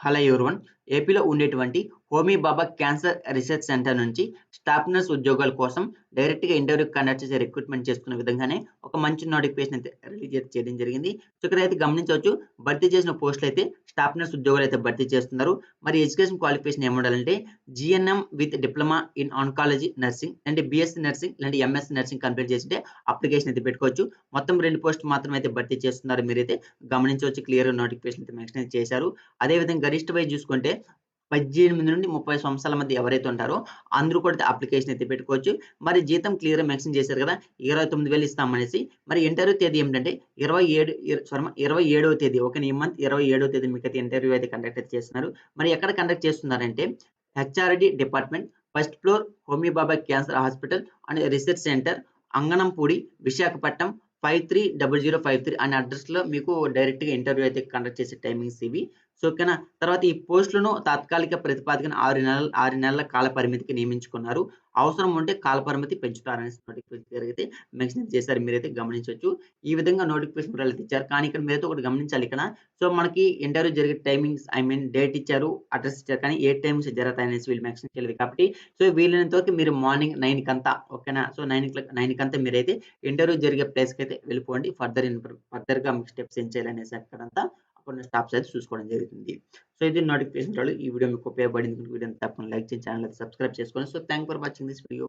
ஹலை ஒருவன் ఏపీలో ఉండేటువంటి Homi Bhabha cancer research centre నుంచి స్టాఫ్ నర్స్ ఉద్యోగాల కోసం డైరెక్ట్గా ఇంటర్వ్యూ కండక్ట్ చేసే రిక్రూట్మెంట్ చేసుకున్న విధంగానే ఒక మంచి నోటిఫికేషన్ అయితే రిలీజ్ అయితే చేయడం జరిగింది. సో ఇక్కడ అయితే గమనించవచ్చు భర్తీ చేసిన పోస్టులు అయితే స్టాఫ్ నర్స్ ఉద్యోగాలు అయితే భర్తీ చేస్తున్నారు. మరి education qualification ఏముండాలంటే GNM with diploma in oncology nursing అంటే బిఎస్సీ నర్సింగ్ లేదంటే ఎంఎస్ నర్సింగ్ కంప్లీట్ చేసింటే అప్లికేషన్ అయితే పెట్టుకోవచ్చు. మొత్తం రెండు పోస్ట్ మాత్రం అయితే భర్తీ చేస్తున్నారు మీరైతే గమనించవచ్చు క్లియర్ నోటిఫికేషన్ అయితే మెన్షన్ చేశారు. అదేవిధంగా గరిష్ట వైజ్ చూసుకుంటే పద్దెనిమిది నుండి ముప్పై సంవత్సరాల మధ్య ఎవరైతే ఉంటారో అందరూ కూడా అప్లికేషన్ అయితే పెట్టుకోవచ్చు. మరి జీతం క్లియర్గా మెన్షన్ చేశారు కదా ఇరవై తొమ్మిది వేలు ఇస్తామనేసి. మరి ఇంటర్వ్యూ తేదీ ఏంటంటే ఇరవై ఏడు సారీ ఇరవై ఏడవ తేదీ ఒక ఈ మంత్ ఇరవై ఏడవ తేదీ మీకు అయితే ఇంటర్వ్యూ అయితే కండక్ట్ అయితే చేస్తున్నారు. మరి ఎక్కడ కండక్ట్ చేస్తున్నారంటే HRD department first floor Homi Bhabha cancer hospital and research centre Anganampudi Visakhapatnam five three double zero five three అనే అడ్రస్లో మీకు డైరెక్ట్గా ఇంటర్వ్యూ అయితే కండక్ట్ చేసే టైమింగ్స్ ఇవి. సో ఓకేనా? తర్వాత ఈ పోస్టులను తాత్కాలిక ప్రతిపాదికన ఆరు నెలల ఆరు నెలల కాల పరిమితికి నియమించుకున్నారు. అవసరం ఉంటే కాల పరిమితి పెంచుతారని నోటిఫికేషన్ అయితే మెన్షన్ చేశారు. మీరైతే గమనించవచ్చు ఈ విధంగా నోటిఫికేషన్ కూడా ఇచ్చారు. కానీ ఇక్కడ మీరైతే ఒకటి గమనించాలి ఇక్కడ. సో మనకి ఇంటర్వ్యూ జరిగే టైమింగ్స్ ఐ మీన్ డేట్ ఇచ్చారు అడ్రస్ ఇచ్చారు. కానీ ఏ టైమ్స్ జరుగుతాయి అనేసి వీళ్ళు మెన్షన్ చేయలేదు కాబట్టి. సో వీలైనంత వరకు మీరు మార్నింగ్ నైన్ కంతా ఓకేనా? సో నైన్ నైన్ కంతా మీరైతే ఇంటర్వ్యూ జరిగే ప్లేస్కి అయితే వెళ్ళిపోండి. ఫర్దర్ ఫర్దర్గా మీకు స్టెప్స్ ఏం చేయాలనేసి అక్కడంతా కొన్ని స్టాప్స్ అయితే చూసుకోవడం జరుగుతుంది. సో ఇది నోటిఫికేషన్ ఈ వీడియో మీకు ఉపయోగపడింది వీడియో తప్పకుండా లైక్ చేసి ఛానల్ సబ్స్క్రైబ్ చేసుకోండి. So thank for watching this video